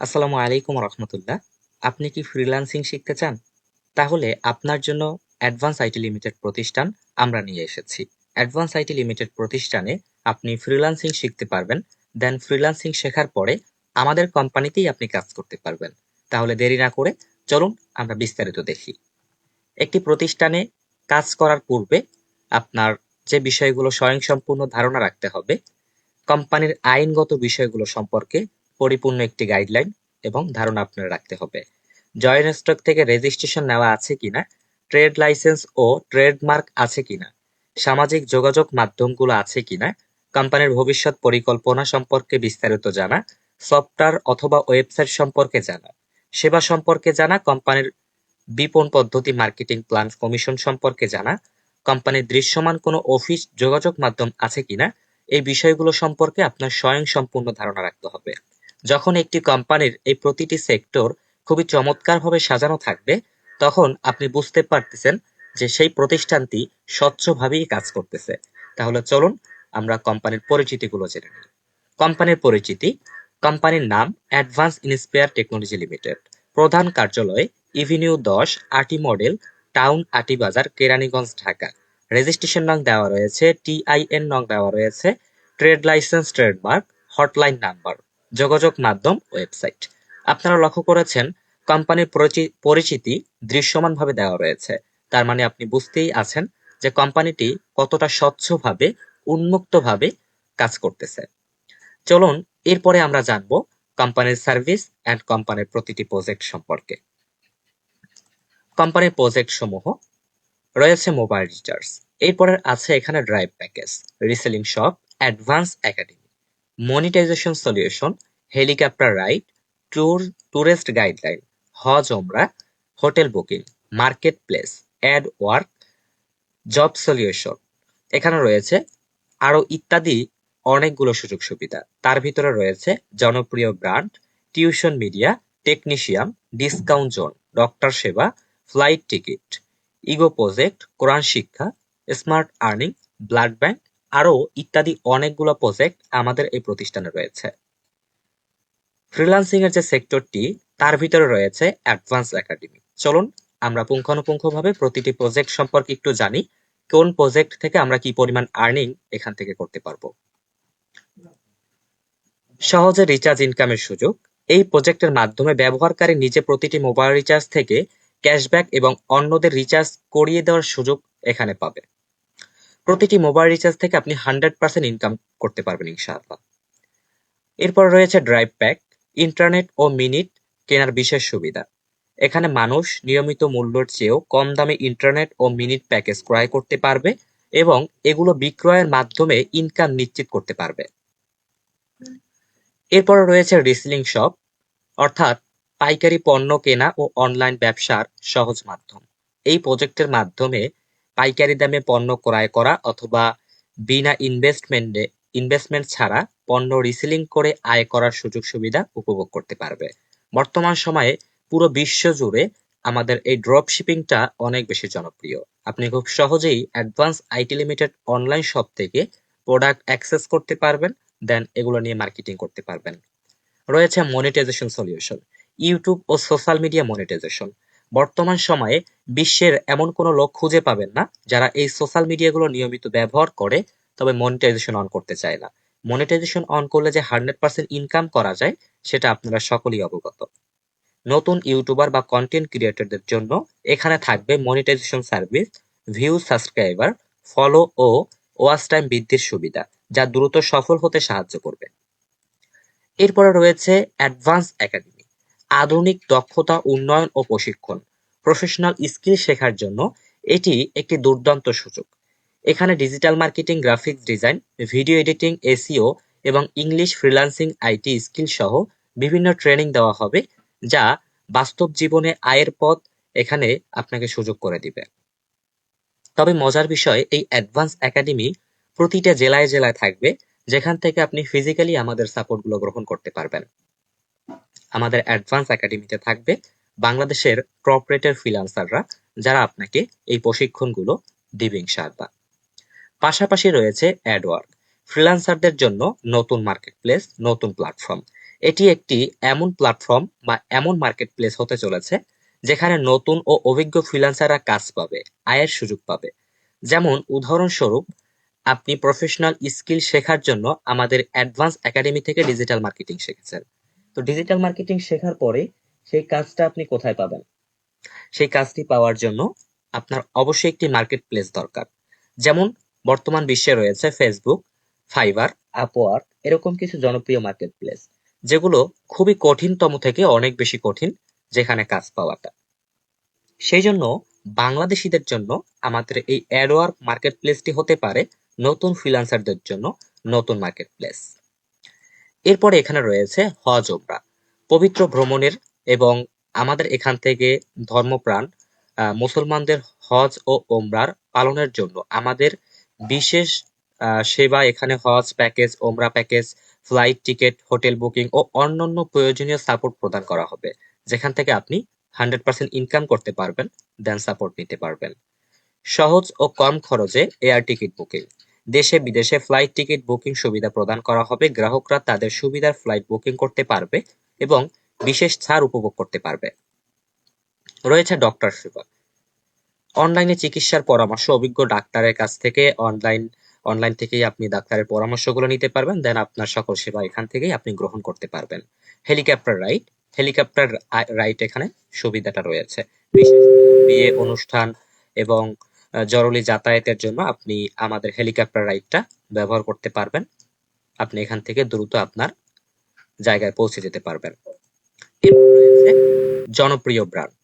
আসসালামু আলাইকুম রহমতুল্লাহ। আপনি কি ফ্রিল্যান্সিং শিখতে চান? তাহলে আপনার জন্য অ্যাডভান্স আইটি লিমিটেড প্রতিষ্ঠান আমরা নিয়ে এসেছি। অ্যাডভান্স আইটি লিমিটেড প্রতিষ্ঠানে আপনি ফ্রিল্যান্সিং শিখতে পারবেন দেন ফ্রিল্যান্সিং শেখার পরে আমাদের কোম্পানিতেই আপনি কাজ করতে পারবেন। তাহলে দেরি না করে চলুন আমরা বিস্তারিত দেখি। একটি প্রতিষ্ঠানে কাজ করার পূর্বে আপনার যে বিষয়গুলো স্বয়ংসম্পূর্ণ ধারণা রাখতে হবে, কোম্পানির আইনগত বিষয়গুলো সম্পর্কে পরিপূর্ণ একটি গাইডলাইন এবং ধারণা আপনার রাখতে হবে। জয়েন্ট স্টক থেকে রেজিস্ট্রেশন নেওয়া আছে কিনা ট্রেড লাইসেন্স ও ট্রেডমার্ক আছে কিনা, সামাজিক যোগাযোগ মাধ্যমগুলো আছে কিনা কোম্পানির ভবিষ্যৎ পরিকল্পনা সম্পর্কে বিস্তারিত জানা সফটওয়্যার অথবা ওয়েবসাইট সম্পর্কে জানা, সেবা সম্পর্কে জানা কোম্পানির বিপণ পদ্ধতি মার্কেটিং প্ল্যান কমিশন সম্পর্কে জানা কোম্পানির দৃশ্যমান কোনো অফিস যোগাযোগ মাধ্যম আছে কিনা, এই বিষয়গুলো সম্পর্কে আপনার স্বয়ং সম্পূর্ণ ধারণা রাখতে হবে। যখন একটি কোম্পানির এই প্রতিটি সেক্টর খুবই চমৎকারভাবে সাজানো থাকবে, তখন আপনি বুঝতে পারতেছেন যে সেই প্রতিষ্ঠানটি স্বচ্ছভাবেই কাজ করতেছে। তাহলে চলুন আমরা কোম্পানির পরিচিতিগুলো জেনে নিই। কোম্পানির পরিচিতি, কোম্পানির নাম অ্যাডভান্স ইনস্পেয়ার টেকনোলজি লিমিটেড। প্রধান কার্যালয় ইভিনিউ দশ আটি মডেল, টাউন আটি বাজার, কেরানীগঞ্জ, ঢাকা। রেজিস্ট্রেশন নং দেওয়া রয়েছে, টিআইএন নং দেওয়া রয়েছে, trade licence, trademark, hotline number. যোগাযোগ মাধ্যম ওয়েবসাইট। আপনারা লক্ষ্য করেছেন, কোম্পানির পরিচিতি দৃশ্যমানভাবে দেওয়া রয়েছে। তার মানে আপনি বুঝতেই আছেন যে কোম্পানিটি কতটা স্বচ্ছভাবে, উন্মুক্তভাবে কাজ করতেছে। চলুন, এরপরে আমরা জানব কোম্পানির সার্ভিস অ্যান্ড কোম্পানির প্রতিটি প্রজেক্ট সম্পর্কে। কোম্পানির প্রজেক্ট সমূহ রয়েছে মোবাইল রিচার্জ। এরপরে আছে এখানে drive package, reselling shop, advance academy. Monetisation solution helicopter ride tour tourist guideline হজ ওমরা hotel booking market place ad work job solution এখানে রয়েছে আরও ইত্যাদি অনেকগুলো সুযোগ সুবিধা। তার ভিতরে রয়েছে জনপ্রিয় brand tuition media technician discount zone doctor সেবা ফ্লাইট টিকিট ইগো প্রজেক্ট কোরআন শিক্ষা স্মার্ট আর্নিং ব্লাড ব্যাংক আরও ইত্যাদি অনেকগুলো প্রজেক্ট আমাদের এই প্রতিষ্ঠানে রয়েছে। ফ্রিল্যান্সিং এর যে সেক্টরটি তার ভিতরে রয়েছে অ্যাডভান্স একাডেমি চলুন, আমরা পুঙ্খানুপুঙ্খভাবে প্রতিটি প্রজেক্ট সম্পর্কে একটু জানি, কোন প্রজেক্ট থেকে আমরা কি পরিমাণ আর্নিং এখান থেকে করতে পারব। সহজে রিচার্জ ইনকামের সুযোগ। এই প্রজেক্টের মাধ্যমে ব্যবহারকারী নিজে প্রতিটি মোবাইল রিচার্জ থেকে ক্যাশব্যাক এবং অন্যদের রিচার্জ করিয়ে দেওয়ার সুযোগ এখানে পাবে। প্রতিটি মোবাইল রিচার্জ থেকে আপনি হান্ড্রেড পার্সেন্ট ইনকাম করতে পারবেন ইনশাআল্লাহ। এরপর রয়েছে ড্রাইভ প্যাক ইন্টারনেট ও মিনিট কেনার বিশেষ সুবিধা। এখানে মানুষ নিয়মিত মূল্যের চেয়েও কম দামে ইন্টারনেট ও মিনিট প্যাকেজ ক্রয় করতে পারবে এবং এগুলো বিক্রয়ের মাধ্যমে ইনকাম নিশ্চিত করতে পারবে। এরপর রয়েছে রিসেলিং শপ অর্থাৎ পাইকারি পণ্য কেনা ও অনলাইন ব্যবসার সহজ মাধ্যম। এই প্রজেক্টের মাধ্যমে পাইকারি দামে পণ্য ক্রয় করা অথবা বিনা ইনভেস্টমেন্টে ইনভেস্টমেন্ট ছাড়া পণ্য রিসেলিং করে আয় করার সুযোগ সুবিধা উপভোগ করতে পারবে। বর্তমান সময়ে পুরো বিশ্ব জুড়ে আমাদের এই ড্রপ শিপিংটা অনেক বেশি জনপ্রিয়। আপনি খুব সহজেই advance IT limited online shop থেকে প্রোডাক্ট অ্যাক্সেস করতে পারবেন দেন এগুলো নিয়ে মার্কেটিং করতে পারবেন। রয়েছে মনিটাইজেশন সলিউশন ইউটিউব ও সোশ্যাল মিডিয়া মনিটাইজেশন বর্তমান সময়ে বিশ্বের এমন কোনো লোক খুঁজে পাবেন না যারা এই সোশ্যাল মিডিয়াগুলো নিয়মিত ব্যবহার করে, তবে মনিটাইজেশন অন করতে চায় না। মনিটাইজেশন অন করলে যে হান্ড্রেড পার্সেন্ট ইনকাম করা যায়, সেটা আপনারা সকলেই অবগত। নতুন ইউটিউবার বা কন্টেন্ট ক্রিয়েটরদের জন্য এখানে থাকবে monetization service view subscriber follow ও ওয়াচ টাইম বৃদ্ধির সুবিধা, যা দ্রুত সফল হতে সাহায্য করবে। এরপরে রয়েছে অ্যাডভান্স একাডেমি আধুনিক দক্ষতা, উন্নয়ন ও প্রশিক্ষণ প্রফেশনাল স্কিল শেখার জন্য এটি একটি দুর্দান্ত সুযোগ। এখানে digital marketing graphics design video editing SEO এবং ইংলিশ ফ্রিল্যান্সিং আইটি স্কিল সহ বিভিন্ন ট্রেনিং দেওয়া হবে, যা বাস্তব জীবনে আয়ের পথ এখানে আপনাকে সুযোগ করে দিবে। তবে মজার বিষয়, এই অ্যাডভান্স একাডেমি প্রতিটা জেলায় জেলায় থাকবে, যেখান থেকে আপনি ফিজিক্যালি আমাদের সাপোর্টগুলো গ্রহণ করতে পারবেন। আমাদের অ্যাডভান্স একাডেমিতে থাকবে বাংলাদেশের কর্পোরেটের ফ্রিল্যান্সাররা যারা আপনাকে এই প্রশিক্ষণগুলো দিবে ইনশাআল্লাহ। পাশাপাশি রয়েছে অ্যাডওয়ার্ক ফ্রিল্যান্সারদের জন্য নতুন মার্কেট প্লেস নতুন প্ল্যাটফর্ম এটি একটি এমন প্ল্যাটফর্ম বা এমন মার্কেট প্লেস হতে চলেছে যেখানে নতুন ও অভিজ্ঞ ফ্রিল্যান্সাররা কাজ পাবে, আয়ের সুযোগ পাবে। যেমন উদাহরণস্বরূপ আপনি প্রফেশনাল স্কিল শেখার জন্য আমাদের অ্যাডভান্স একাডেমি থেকে ডিজিটাল মার্কেটিং শিখেছেন। তো ডিজিটাল মার্কেটিং শেখার পরে সেই কাজটা আপনি কোথায় পাবেন? সেই কাজটি পাওয়ার জন্য আপনার অবশ্যই একটি মার্কেট প্লেস দরকার। যেমন বর্তমান বিশ্বে রয়েছে ফেসবুক ফাইবার আপওয়ার্ক এরকম কিছু জনপ্রিয় মার্কেট প্লেস যেগুলো খুবই কঠিনতম থেকে অনেক বেশি কঠিন যেখানে কাজ পাওয়াটা। সেই জন্য বাংলাদেশিদের জন্য আমাদের এই অ্যাডওয়ার্ক মার্কেট প্লেসটি হতে পারে নতুন ফ্রিল্যান্সারদের জন্য নতুন মার্কেট প্লেস এরপরে এখানে রয়েছে হজ ওমরা পবিত্র ভ্রমণের এবং আমাদের এখান থেকে ধর্মপ্রাণ মুসলমানদের হজ ও ওমরার পালনের জন্য আমাদের বিশেষ সেবা এখানে হজ প্যাকেজ, ওমরা package, flight ticket, hotel booking ও অন্যান্য প্রয়োজনীয় সাপোর্ট প্রদান করা হবে। যেখান থেকে আপনি হান্ড্রেড পার্সেন্ট ইনকাম করতে পারবেন, দেন সাপোর্ট নিতে পারবেন। সহজ ও কম খরচে এয়ার টিকিট বুকিং। দেশে বিদেশে ফ্লাইট টিকিট বুকিং সুবিধা প্রদান করা হবে, গ্রাহকরা তাদের সুবিধার ফ্লাইট বুকিং করতে পারবে এবং বিশেষ ছাড় উপভোগ করতে পারবে। রয়েছে ডক্টর সেবা অনলাইনে চিকিৎসার পরামর্শ, অভিজ্ঞ ডাক্তারের কাছ থেকে অনলাইন অনলাইন থেকেই আপনি ডাক্তারের পরামর্শগুলো নিতে পারবেন দেন আপনার সকল সেবা এখান থেকেই আপনি গ্রহণ করতে পারবেন। হেলিকপ্টার রাইড হেলিকপ্টার রাইড এখানে সুবিধাটা রয়েছে। বিয়ে অনুষ্ঠান এবং জরুরি যাতায়াতের জন্য আপনি আমাদের হেলিকপ্টার রাইডটা ব্যবহার করতে পারবেন। আপনি এখান থেকে দ্রুত আপনার জায়গায় পৌঁছে যেতে পারবেন। জনপ্রিয় ব্র্যান্ড।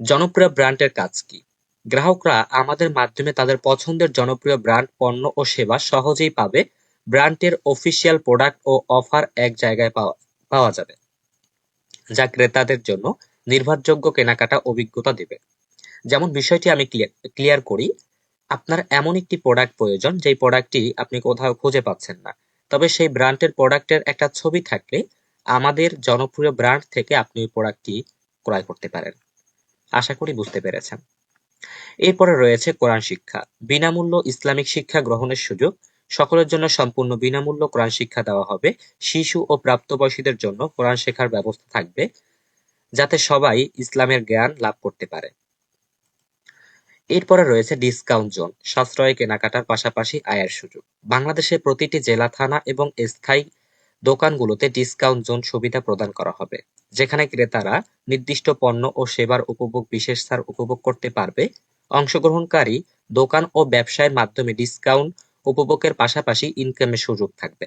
জনপ্রিয় ব্র্যান্ডের কাজ কি? গ্রাহকরা আমাদের মাধ্যমে তাদের পছন্দের জনপ্রিয় ব্র্যান্ড, পণ্য ও সেবা সহজেই পাবে। ব্র্যান্ডের অফিসিয়াল প্রোডাক্ট ও অফার এক জায়গায় পাওয়া পাওয়া যাবে, যা ক্রেতাদের জন্য নির্ভরযোগ্য কেনাকাটা অভিজ্ঞতা দেবে। যেমন বিষয়টি আমি ক্লিয়ার করি, আপনার এমন একটি প্রোডাক্ট প্রয়োজন, যেই প্রোডাক্টটি আপনি কোথাও খুঁজে পাচ্ছেন না। তবে সেই ব্র্যান্ডের প্রোডাক্টের একটা ছবি থাকলে আমাদের জনপ্রিয় ব্র্যান্ড থেকে আপনি ওই প্রোডাক্টটি ক্রয় করতে পারেন। আশা করি বুঝতে পেরেছেন। এরপরে রয়েছে কোরআন শিক্ষা। বিনামূল্য ইসলামিক শিক্ষা গ্রহণের সুযোগ, সকলের জন্য সম্পূর্ণ বিনামূল্য কোরআন শিক্ষা দেওয়া হবে। শিশু ও প্রাপ্তবয়সীদের জন্য কোরআন শেখার ব্যবস্থা থাকবে, যাতে সবাই ইসলামের জ্ঞান লাভ করতে পারে। এরপরে রয়েছে ডিসকাউন্ট জোন, সাশ্রয় কেনাকাটার পাশাপাশি আয়ের সুযোগ। বাংলাদেশের প্রতিটি জেলা, থানা এবং স্থায়ী দোকানগুলোতে ডিসকাউন্ট জোন সুবিধা প্রদান করা হবে, যেখানে ক্রেতারা নির্দিষ্ট পণ্য ও সেবার উপভোগ, বিশেষ ছাড় উপভোগ করতে পারবে। অংশগ্রহণকারী, দোকান ও ব্যবসায়ের মাধ্যমে ডিসকাউন্ট উপভোগের পাশাপাশি ইনকামের সুযোগ থাকবে।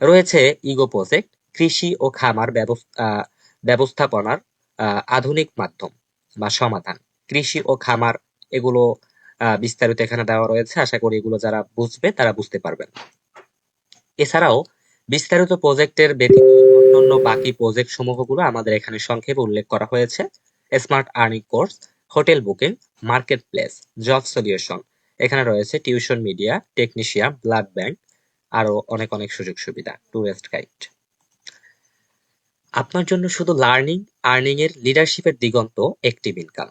রয়েছে ইগো প্রজেক্ট, কৃষি ও খামার ব্যবস্থাপনার আধুনিক মাধ্যম বা সমাধান। কৃষি ও খামার এগুলো বিস্তারিত এখানে দেওয়া রয়েছে। আশা করি এগুলো যারা বুঝবে, তারা বুঝতে পারবেন। এছাড়াও বিস্তারিত প্রজেক্টের অন্যান্য বাকি প্রজেক্ট সমূহগুলো আমাদের এখানে সংক্ষেপে উল্লেখ করা হয়েছে। Smart earning course hotel booking marketplace job solution এখানে রয়েছে tuition media technician blood bank আরও অনেক অনেক সুযোগ সুবিধা টুরিস্ট গাইড আপনার জন্য শুধু লার্নিং আর্নিং এর লিডারশিপের দিগন্ত একটি ইনকাম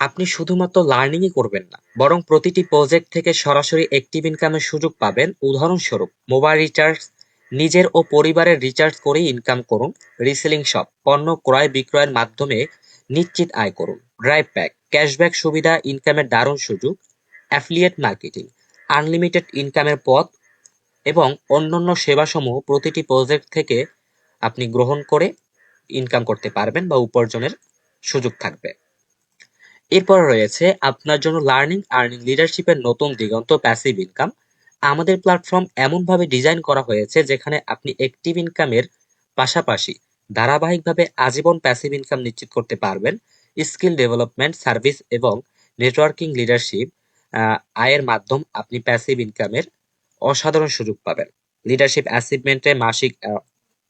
আপনি শুধুমাত্র লার্নিংই করবেন না, বরং প্রতিটি প্রজেক্ট থেকে সরাসরি একটিভ ইনকামের সুযোগ পাবেন। উদাহরণস্বরূপ মোবাইল রিচার্জ নিজের ও পরিবারের রিচার্জ করেই ইনকাম করুন। রিসেলিং শপ পণ্য ক্রয় বিক্রয়ের মাধ্যমে নিশ্চিত আয় করুন। ড্রাইভ প্যাক ক্যাশব্যাক সুবিধা ইনকামের দারুণ সুযোগ। অ্যাফিলিয়েট মার্কেটিং আনলিমিটেড ইনকামের পথ এবং অন্যান্য সেবাসমূহ প্রতিটি প্রজেক্ট থেকে আপনি গ্রহণ করে ইনকাম করতে পারবেন বা উপার্জনের সুযোগ থাকবে। এরপর রয়েছে আপনার জন্য লার্নিং আর্নিং লিডারশিপের নতুন দিগন্ত প্যাসিভ ইনকাম আমাদের প্ল্যাটফর্ম এমনভাবে ডিজাইন করা হয়েছে যেখানে আপনি অ্যাক্টিভ ইনকামের পাশাপাশি ধারাবাহিকভাবে আজীবন প্যাসিভ ইনকাম নিশ্চিত করতে পারবেন। স্কিল ডেভেলপমেন্ট সার্ভিস এবং নেটওয়ার্কিং লিডারশিপ আয়ের মাধ্যম আপনি প্যাসিভ ইনকামের অসাধারণ সুযোগ পাবেন। লিডারশিপ অ্যাচিভমেন্টে মাসিক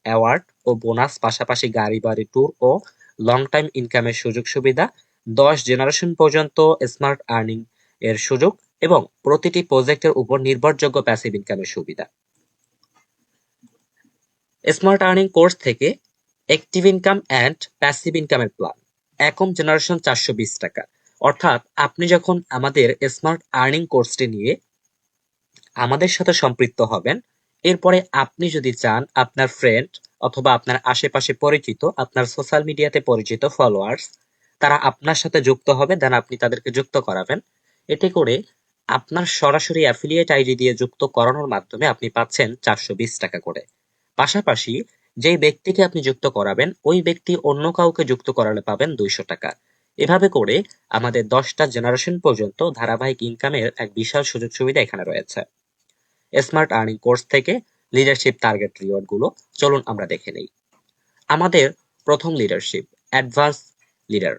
অ্যাওয়ার্ড ও বোনাস পাশাপাশি গাড়ি বাড়ি ট্যুর ও লং টাইম ইনকামের সুযোগ সুবিধা দশ জেনারেশন পর্যন্ত স্মার্ট আর্নিং এর সুযোগ এবং প্রতিটি প্রজেক্টের উপর নির্ভরযোগ্য প্যাসিভ ইনকামের সুবিধা। স্মার্ট আর্নিং কোর্স থেকে অ্যাক্টিভ ইনকাম অ্যান্ড প্যাসিভ ইনকামের প্ল্যান একম জেনারেশন চারশো বিশ টাকা। অর্থাৎ আপনি যখন আমাদের স্মার্ট আর্নিং কোর্সটি নিয়ে আমাদের সাথে সম্পৃক্ত হবেন, এরপরে আপনি যদি চান আপনার ফ্রেন্ড অথবা আপনার আশেপাশে পরিচিত, আপনার সোশ্যাল মিডিয়াতে পরিচিত ফলোয়ার্স তারা আপনার সাথে যুক্ত হবে দেন আপনি তাদেরকে যুক্ত করাবেন। এতে করে আপনার সরাসরি অ্যাফিলিয়েট আইডি দিয়ে যুক্ত করানোর মাধ্যমে আপনি পাচ্ছেন চারশো বিশ টাকা করে। পাশাপাশি যেই ব্যক্তিকে আপনি যুক্ত করাবেন, ওই ব্যক্তি অন্য কাউকে যুক্ত করালে পাবেন দুইশো টাকা। এভাবে করে আমাদের দশটা জেনারেশন পর্যন্ত ধারাবাহিক ইনকামের এক বিশাল সুযোগ সুবিধা এখানে রয়েছে। স্মার্ট আর্নিং কোর্স থেকে লিডারশিপ টার্গেট রিওয়ার্ডগুলো, চলুন আমরা দেখে নেই। আমাদের প্রথম leadership advance leader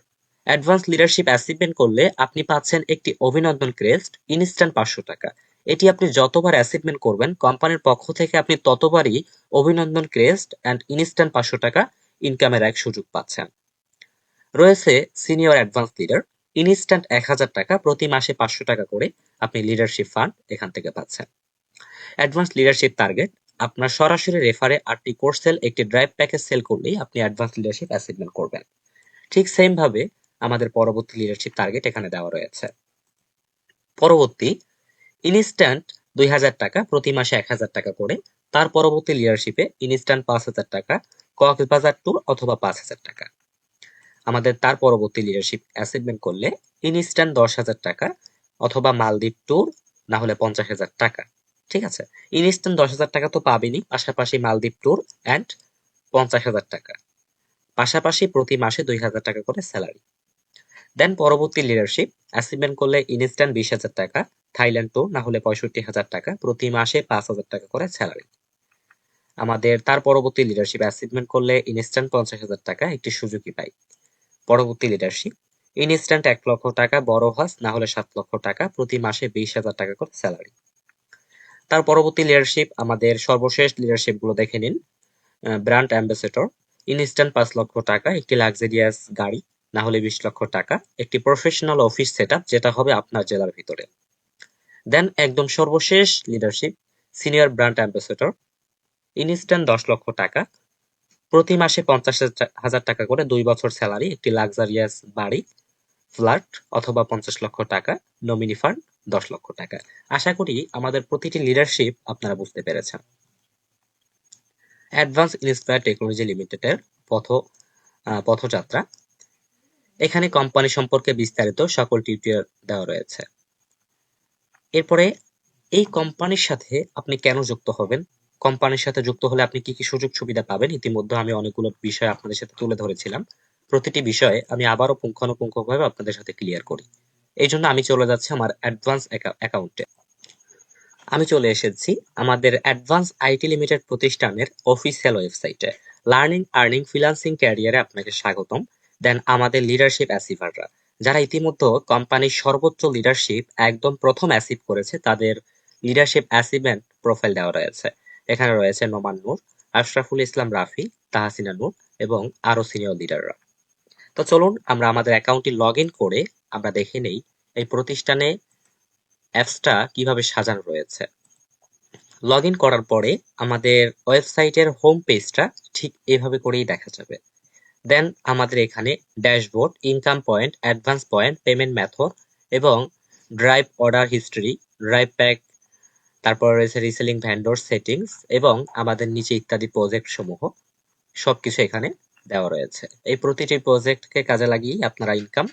advance leadership achievement করলে আপনি পাচ্ছেন একটি অভিনন্দন ক্রেস্ট, ইনস্ট্যান্ট পাঁচশো টাকা। এটি আপনি যতবার অ্যাচিভমেন্ট করবেন, কোম্পানির পক্ষ থেকে আপনি ততবারই অভিনন্দন ক্রেস্ট অ্যান্ড ইনস্ট্যান্ট পাঁচশো টাকা ইনকামের এক সুযোগ পাচ্ছেন। রয়েছে সিনিয়র অ্যাডভান্স লিডার, ইনস্ট্যান্ট এক হাজার টাকা প্রতি মাসে পাঁচশো টাকা করে আপনি লিডারশিপ ফান্ড এখান থেকে পাচ্ছেন। অ্যাডভান্স লিডারশিপ টার্গেট, আপনার সরাসরি রেফারে আটটি কোর্স সেল, একটি ড্রাইভ প্যাকেজ সেল করলেই আপনি অ্যাডভান্স লিডারশিপ অ্যাচিভমেন্ট করবেন। ঠিক সেম ভাবে আমাদের পরবর্তী লিডারশিপ টার্গেট এখানে দেওয়া রয়েছে। পরবর্তী ইনস্ট্যান্ট দুই হাজার টাকা, প্রতি মাসে এক হাজার টাকা করে। তার পরবর্তী লিডারশিপে ইনস্ট্যান্ট পাঁচ হাজার টাকা কক্সবাজার ট্যুর অথবা পাঁচ হাজার টাকা। আমাদের তার পরবর্তী লিডারশিপ অ্যাচিভমেন্ট করলে ইনস্ট্যান্ট দশ হাজার টাকা অথবা মালদ্বীপ ট্যুর না হলে পঞ্চাশ হাজার টাকা। ঠিক আছে? ইনস্ট্যান্ট দশ হাজার টাকা তো পাবেনই, পাশাপাশি মালদ্বীপ ট্যুর অ্যান্ড পঞ্চাশ হাজার টাকা। পাশাপাশি প্রতি মাসে দুই হাজার টাকা করে স্যালারি দেন পরবর্তী লিডারশিপ অ্যাচিভমেন্ট করলে ইনস্ট্যান্ট বিশ হাজার টাকা থাইল্যান্ড ট্যুর না হলে পঁয়ষট্টি হাজার টাকা, প্রতি মাসে পাঁচ হাজার টাকা করে স্যালারি আমাদের তার পরবর্তী লিডারশিপ অ্যাচিভমেন্ট করলে ইনস্ট্যান্ট পঞ্চাশ হাজার টাকা একটি সুযোগই পাই। পরবর্তী লিডারশিপ ইনস্ট্যান্ট এক লক্ষ টাকা বড় হাস না হলে সাত লক্ষ টাকা, প্রতি মাসে বিশ হাজার টাকা করে স্যালারি তার পরবর্তী লিডারশিপ আমাদের সর্বশেষ লিডারশিপগুলো দেখে নিন। ব্র্যান্ড অ্যাম্বাসেডর ইনস্ট্যান্ট পাঁচ লক্ষ টাকা, একটি লাক্সারিয়াস গাড়ি না হলে বিশ লক্ষ টাকা, একটি প্রফেশনাল অফিস সেট যেটা হবে আপনার জেলার ভিতরে। দেন একদম সর্বশেষ leadership senior brand ambassador instant দশ লক্ষ টাকা। প্রতি মাসে পঞ্চাশ হাজার টাকা করে দুই বছর স্যালারি একটি লাক্সারিয়াস বাড়ি ফ্ল্যাট অথবা পঞ্চাশ লক্ষ টাকা নমিনি ফান্ড দশ লক্ষ টাকা। আশা করি আমাদের প্রতিটি লিডারশিপ আপনারা বুঝতে পেরেছেন। অ্যাডভান্স ইন্সপায়ার টেকনোলজি লিমিটেডের পথ পথযাত্রা। এখানে কোম্পানি সম্পর্কে বিস্তারিত সকল টিউটোরিয়াল দেওয়া রয়েছে। এরপরে এই কোম্পানির সাথে আপনি কেন যুক্ত হবেন? কোম্পানির সাথে যুক্ত হলে আপনি কি কি সুযোগ সুবিধা পাবেন? ইতিমধ্যে আমি অনেকগুলো বিষয় আপনাদের সাথে তুলে ধরেছিলাম। প্রতিটি বিষয়ে আমি আবারও পুঙ্খানুপুঙ্খভাবে আপনাদের সাথে ক্লিয়ার করি। এই জন্য আমি চলে যাচ্ছি আমার অ্যাডভান্স অ্যাকাউন্টে আমি চলে এসেছি আমাদের অ্যাডভান্স আইটি লিমিটেড প্রতিষ্ঠানের অফিসিয়াল ওয়েবসাইটে লার্নিং আর্নিং ফ্রিলান্সিং ক্যারিয়ারে আপনাকে স্বাগতম। দেন আমাদের লিডারশিপ অ্যাসিভাররা যারা ইতিমধ্যে কোম্পানির সর্বোচ্চ লিডারশিপ একদম প্রথম অ্যাসিভ করেছে, তাদের লিডারশিপ অ্যাসিভমেন্ট প্রোফাইল দেওয়া রয়েছে। এখানে রয়েছে নোমান নূর, আশরাফুল ইসলাম রাফি, তাহাসিনা নূর এবং আরও সিনিয়র লিডাররা তো চলুন, আমরা আমাদের অ্যাকাউন্টটি লগ ইন করে আমরা দেখে নেই এই প্রতিষ্ঠানে অ্যাপসটা কীভাবে সাজানো রয়েছে। লগ ইন করার পরে আমাদের ওয়েবসাইটের হোম পেজটা ঠিক এভাবে করেই দেখা যাবে। দেন আমাদের এখানে dashboard income point advance point payment method এবং drive order history drive pack তারপর রয়েছে রিসেলিং ভ্যান্ডর সেটিংস এবং আমাদের নিচে ইত্যাদি প্রজেক্ট সমূহ, সবকিছু এখানে দেওয়া রয়েছে। এই প্রতিটি প্রজেক্টকে কাজে লাগিয়ে আপনারা ইনকাম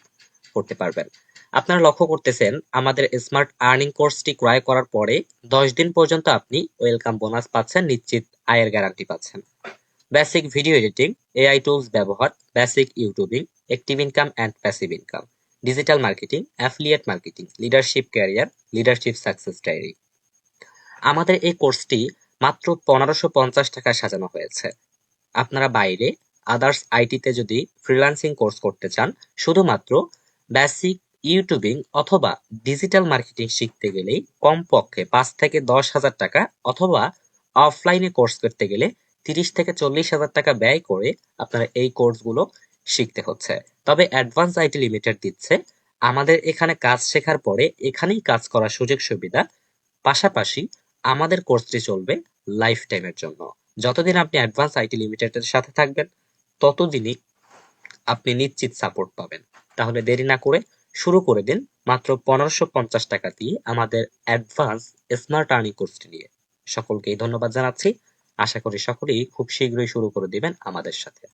করতে পারবেন। আপনারা লক্ষ্য করতেছেন, আমাদের স্মার্ট আর্নিং কোর্সটি ক্রয় করার পরে দশ দিন পর্যন্ত আপনি ওয়েলকাম বোনাস পাচ্ছেন, নিশ্চিত আয়ের গ্যারান্টি পাচ্ছেন। Basic video editing AI tools ব্যবহার basic YouTubing active income and passive income digital marketing affiliate marketing leadership career leadership success diary আমাদের এই কোর্সটি মাত্র পনেরোশো পঞ্চাশ টাকায় সাজানো হয়েছে। আপনারা বাইরে আদার্স আইটিতে যদি ফ্রিল্যান্সিং কোর্স করতে চান, শুধুমাত্র বেসিক ইউটিউবিং অথবা ডিজিটাল মার্কেটিং শিখতে গেলেই কমপক্ষে পাঁচ থেকে দশ হাজার টাকা অথবা অফলাইনে কোর্স করতে গেলে তিরিশ থেকে চল্লিশ হাজার টাকা ব্যয় করে আপনারা এই কোর্সগুলো শিখতে হচ্ছে। তবে অ্যাডভান্স আইটি লিমিটেড দিচ্ছে। আমাদের এখানে কাজ শেখার পরে এখানেই কাজ করার সুযোগ সুবিধা। পাশাপাশি আমাদের কোর্সটি চলবে লাইফ টাইমের জন্য। যতদিন আপনি অ্যাডভান্স আইটি লিমিটেডের সাথে থাকবেন, ততদিনই আপনি নিশ্চিত সাপোর্ট পাবেন। তাহলে দেরি না করে শুরু করে দিন মাত্র পনেরোশো পঞ্চাশ টাকা দিয়ে আমাদের অ্যাডভান্স স্মার্ট আর্নিং কোর্সটি নিয়ে। সকলকেই ধন্যবাদ জানাচ্ছি। আশা করি সকলেই খুব শীঘ্রই শুরু করে দিবেন আমাদের সাথে।